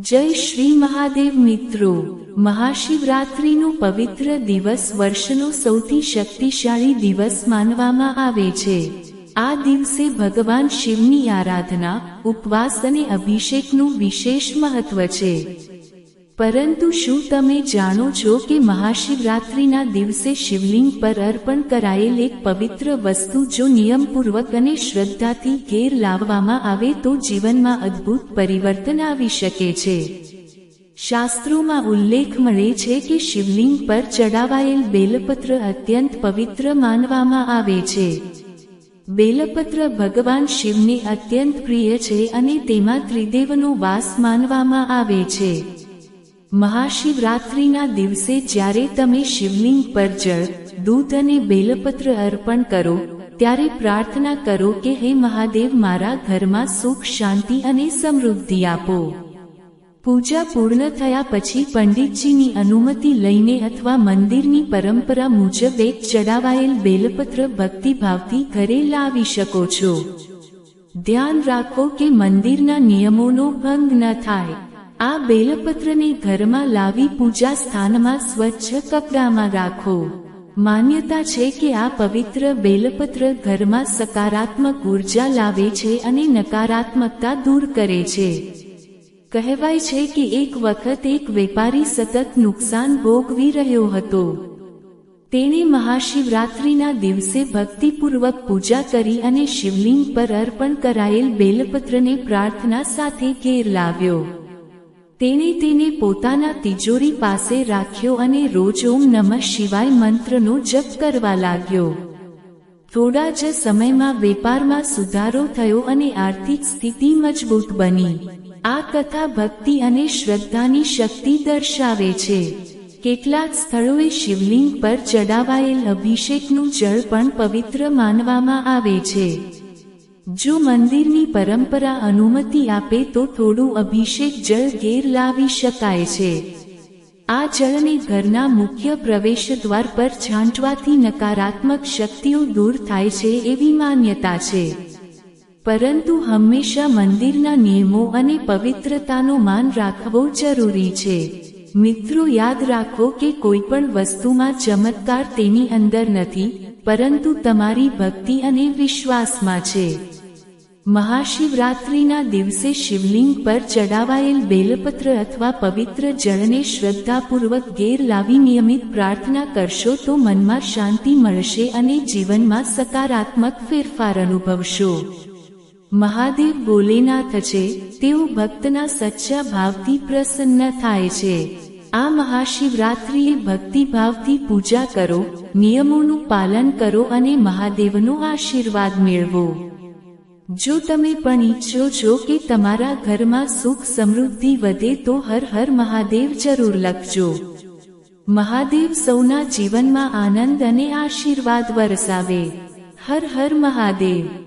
જય શ્રી મહાદેવ મિત્રો. મહાશિવરાત્રિનો પવિત્ર દિવસ વર્ષનો સૌથી શક્તિશાળી દિવસ માનવામાં આવે છે. આ દિવસે ભગવાન શિવની આરાધના, ઉપવાસ અને અભિષેકનું વિશેષ મહત્વ છે. પરંતુ શું તમે જાણો છો કે મહાશિવરાત્રિના દિવસે શિવલિંગ પર અર્પણ કરાયેલ એક પવિત્ર વસ્તુ જો નિયમપૂર્વક અને શ્રદ્ધાથી ઘેર લાવવામાં આવે તો જીવનમાં અદ્ભુત પરિવર્તન આવી શકે છે. શાસ્ત્રોમાં ઉલ્લેખ મળે છે કે શિવલિંગ પર ચડાવાયેલ બેલપત્ર અત્યંત પવિત્ર માનવામાં આવે છે. બેલપત્ર ભગવાન શિવને અત્યંત પ્રિય છે અને તેમાં ત્રિદેવનો વાસ માનવામાં આવે છે. મહાશિવરાત્રિના દિવસે જ્યારે તમે શિવલિંગ પર જળ દૂધ અને બેલપત્ર અર્પણ કરો, ત્યારે પ્રાર્થના કરો કે હે મહાદેવ મારા ઘરમાં સુખ, શાંતિ અને સમૃદ્ધિ આપો. પૂજા પૂર્ણ થયા પછી પંડિતજીની અનુમતિ લઈને અથવા મંદિરની પરંપરા મુજબ એક ચડાવાયેલ બેલપત્ર ભક્તિભાવથી ઘરે લાવી શકો છો. ધ્યાન રાખો કે મંદિરના નિયમોનો ભંગ ન થાય. આ બેલપત્રને ઘરમાં લાવી પૂજા સ્થાનમાં સ્વચ્છ કપડામાં રાખો. માન્યતા છે કે આ પવિત્ર બેલપત્ર ઘરમાં સકારાત્મક ઊર્જા લાવે છે અને નકારાત્મકતા દૂર કરે છે. કહેવાય છે કે એક વખત એક વેપારી સતત નુકસાન ભોગવી રહ્યો હતો. તેણે મહાશિવરાત્રિના દિવસે ભક્તિપૂર્વક પૂજા કરી અને શિવલિંગ પર અર્પણ કરાયેલ બેલપત્રને પ્રાર્થના સાથે ઘેર લાવ્યો. તેણે તેને પોતાના તિજોરી પાસે રાખ્યો અને રોજ ઓમ નમઃ શિવાય મંત્રનો જપ કરવા લાગ્યો. થોડા જ સમયમાં વેપારમાં સુધારો થયો અને આર્થિક સ્થિતિ મજબૂત બની. આ કથા ભક્તિ અને શ્રદ્ધાની શક્તિ દર્શાવે છે. કેટલાક સ્થળોએ શિવલિંગ પર ચડાવાયેલ અભિષેકનું જળ પણ પવિત્ર માનવામાં આવે છે. જો મંદિરની પરંપરા અનુમતિ આપે તો થોડું અભિષેક જળ ઘેર લાવી શકાય છે. આ જળને ઘરના મુખ્ય પ્રવેશદ્વાર પર છાંટવાથી નકારાત્મક શક્તિઓ દૂર થાય છે એવી માન્યતા છે. પરંતુ હંમેશા મંદિરના નિયમો અને પવિત્રતાનો માન રાખવો જરૂરી છે. મિત્રો, યાદ રાખો કે કોઈ પણ વસ્તુમાં ચમત્કાર તેની અંદર નથી, પરંતુ તમારી ભક્તિ અને વિશ્વાસમાં છે. મહાશિવરાત્રિના દિવસે શિવલિંગ પર ચડાવાયેલ બેલપત્ર અથવા પવિત્ર જળને શ્રદ્ધાપૂર્વક ઘેર લાવી નિયમિત પ્રાર્થના કરશો તો મનમાં શાંતિ મળશે અને જીવનમાં સકારાત્મક ફેરફાર અનુભવશો. મહાદેવ ભોલેનાથ છે. તેઓ ભક્તના સચ્ચા ભાવથી પ્રસન્ન થાય છે. આ મહાશિવરાત્રિએ ભક્તિભાવથી પૂજા કરો, નિયમોનું પાલન કરો અને મહાદેવનો આશીર્વાદ મેળવો. જો તમે પણ ઈચ્છો છો કે તમારા ઘરમાં સુખ સમૃદ્ધિ વધે તો હર હર મહાદેવ જરૂર લખજો. મહાદેવ સૌના જીવનમાં આનંદ અને આશીર્વાદ વરસાવે. હર હર મહાદેવ.